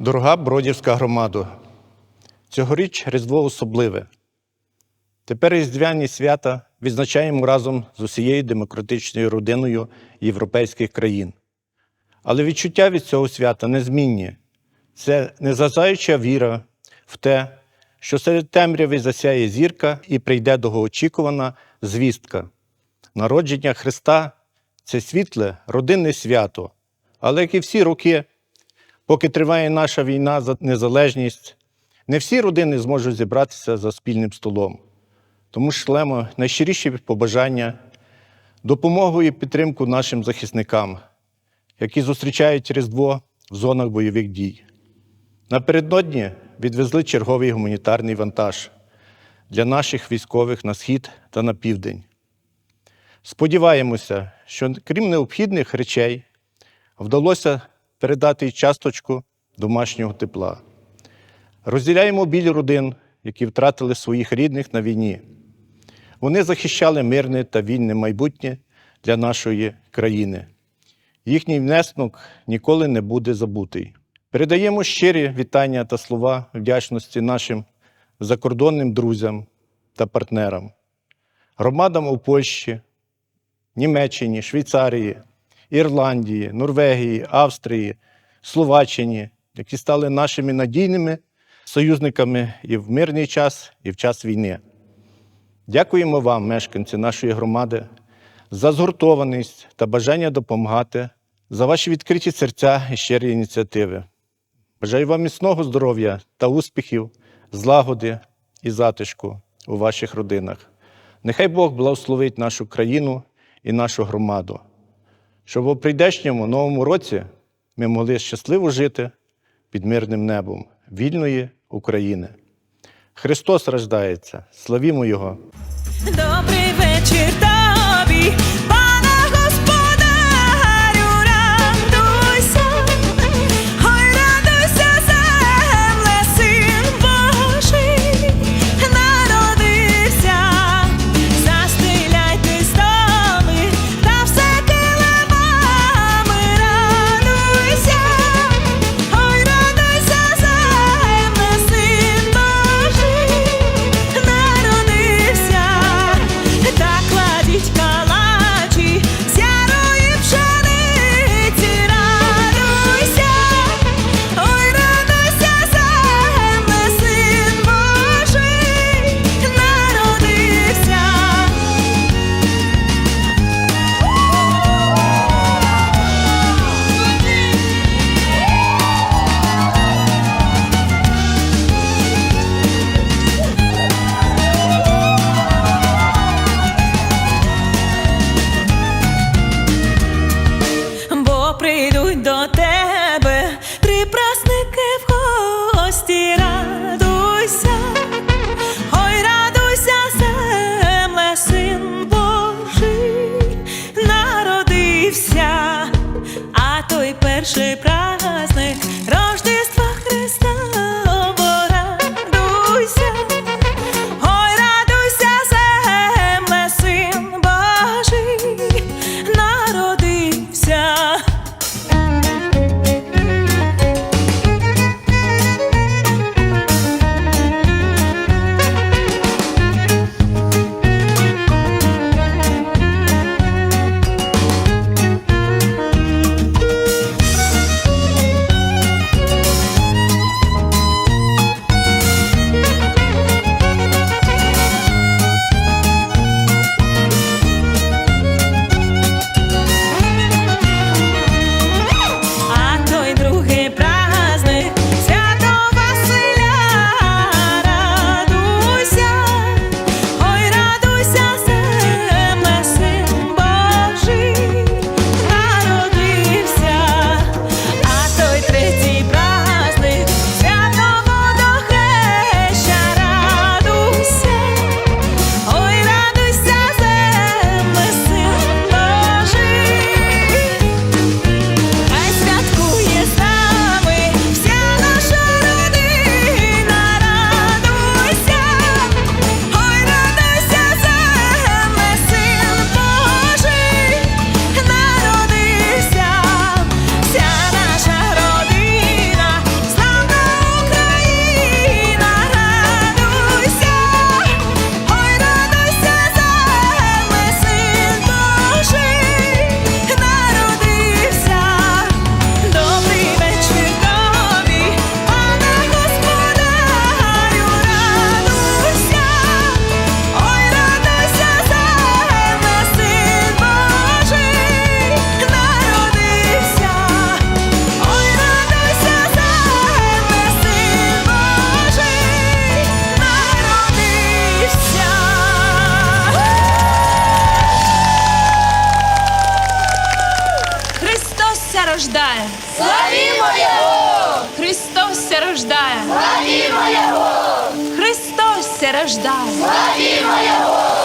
Дорога Бродівська громада, цьогоріч Різдво особливе. Тепер різдвяні свята відзначаємо разом з усією демократичною родиною європейських країн. Але відчуття від цього свята незмінні. Це незазаюча віра в те, що серед темряви засяє зірка і прийде довгоочікувана звістка. Народження Христа це світле, родинне свято. Але як і всі роки, поки триває наша війна за незалежність, не всі родини зможуть зібратися за спільним столом. Тому шлемо найщиріші побажання, допомогу і підтримку нашим захисникам, які зустрічають Різдво в зонах бойових дій. Напередодні відвезли черговий гуманітарний вантаж для наших військових на схід та на південь. Сподіваємося, що крім необхідних речей, вдалося передати й часточку домашнього тепла. Розділяємо біль родин, які втратили своїх рідних на війні. Вони захищали мирне та вільне майбутнє для нашої країни. Їхній внесок ніколи не буде забутий. Передаємо щирі вітання та слова вдячності нашим закордонним друзям та партнерам, громадам у Польщі, Німеччині, Швейцарії, Ірландії, Норвегії, Австрії, Словаччині, які стали нашими надійними союзниками і в мирний час, і в час війни. Дякуємо вам, мешканці нашої громади, за згуртованість та бажання допомагати, за ваші відкриті серця і щирі ініціативи. Бажаю вам міцного здоров'я та успіхів, злагоди і затишку у ваших родинах. Нехай Бог благословить нашу країну і нашу громаду, щоб у прийдешньому новому році ми могли щасливо жити під мирним небом вільної України. Христос рождається, славімо Його! Добрий вечір тобі, перший праздник рождає, Славімо Його! Христос се рождає, Славімо Його! Христос се рождає. Славімо Його!